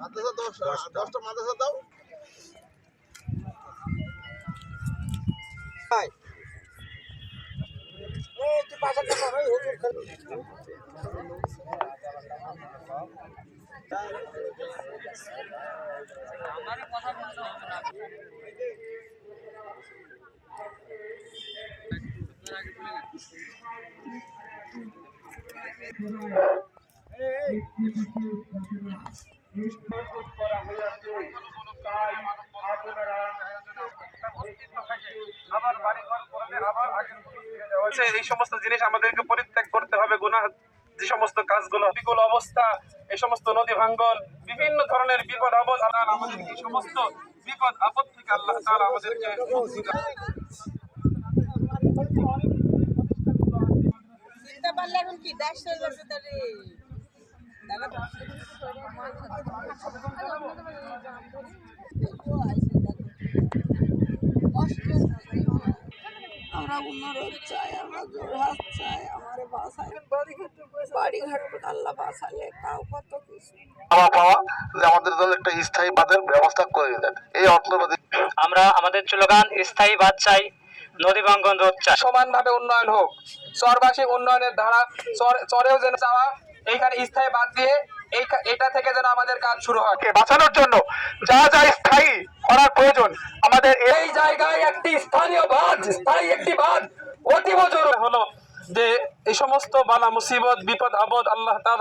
মাদ্রাসা দশ দশটা। মাদ্রাসা দাও। আমার কথা বলতে হবে না। এই সমস্ত জিনিস আমাদেরকে পরিত্যাগ করতে হবে, গুনাহ, যে সমস্ত কাজগুলো বিকল অবস্থা এই সমস্ত নদী ভাঙ্গন, বিভিন্ন ধরনের বিপদ, আপদ, আল্লাহ এই সমস্ত বিপদ, আপদ থেকে আল্লাহ আমাদেরকে পারলে এখন কি? দেশ হয়ে যাচ্ছে তাহলে আমরা চাই আমরা চাই আমার বাসায় বাড়ি ঘাট আল্লাহ বাসালে তাও কত কিছু। পাওয়া পাওয়া যে আমাদের দল একটা স্থায়ী বাঁধের ব্যবস্থা করে দেন এই অর্থনৈতিক আমরা আমাদের স্লোগান স্থায়ী বাদ চাই। নদী ভাঙ্গন রোধ চাই। সমানভাবে উন্নয়ন হোক। চরবাসী উন্নয়নের ধারা চরেও যেন চাওয়া এইখানে স্থায়ী বাদ দিয়ে এই এটা থেকে যেন আমাদের কাজ শুরু হয়। বাঁচানোর জন্য যা যা স্থায়ী করার প্রয়োজন আমাদের এই জায়গায় একটি স্থানীয় বাঁধ স্থায়ী একটি বাঁধ অতীব জরুরি। হলো যে এই সমস্ত বালা মুসিবত বিপদ আপদ আল্লাহ তাআলার